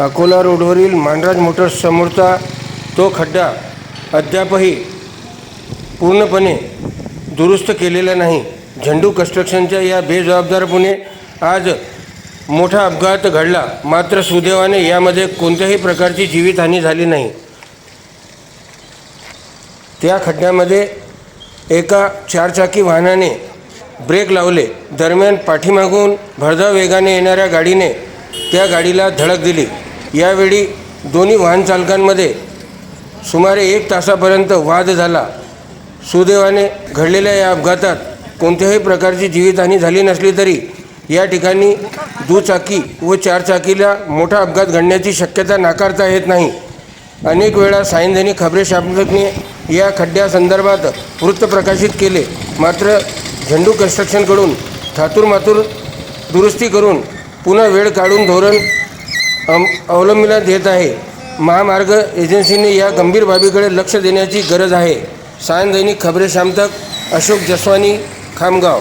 अकोला रोडवरील मांडराज मोटर्स समोरचा तो खड्डा अद्यापही पूर्णपणे दुरुस्त केलेला नाही. झेंडू कन्स्ट्रक्शनच्या या बेजबाबदारपणे आज मोठा अपघात घडला. मात्र सुदैवाने यामध्ये कोणत्याही प्रकारची जीवितहानी झाली नाही. त्या खड्ड्यामध्ये एका चारचाकी वाहनाने ब्रेक लावले. दरम्यान पाठीमागून भरधाव वेगाने येणाऱ्या गाडीने त्या गाडीला धडक दिली. यावेळी दोन्ही वाहनचालकांमध्ये सुमारे एक तासापर्यंत वाद झाला. सुदैवाने घडलेल्या या अपघातात कोणत्याही प्रकारची जीवितहानी झाली नसली तरी या ठिकाणी दुचाकी व चारचाकीला मोठा अपघात घडण्याची शक्यता नाकारता येत नाही. अनेक वेळा सायंधनी खबरे शाब्दकने या खड्ड्यासंदर्भात वृत्त प्रकाशित केले. मात्र झेंडू कन्स्ट्रक्शनकडून थातूर मातूर दुरुस्ती करून पुन्हा वेळ काढून धोरण अम अवलंबण्यात येत आहे. महामार्ग एजन्सीने या गंभीर बाबीकडे लक्ष देण्याची गरज आहे. सायन दैनिक खबरे शामतक अशोक जसवानी खामगाव.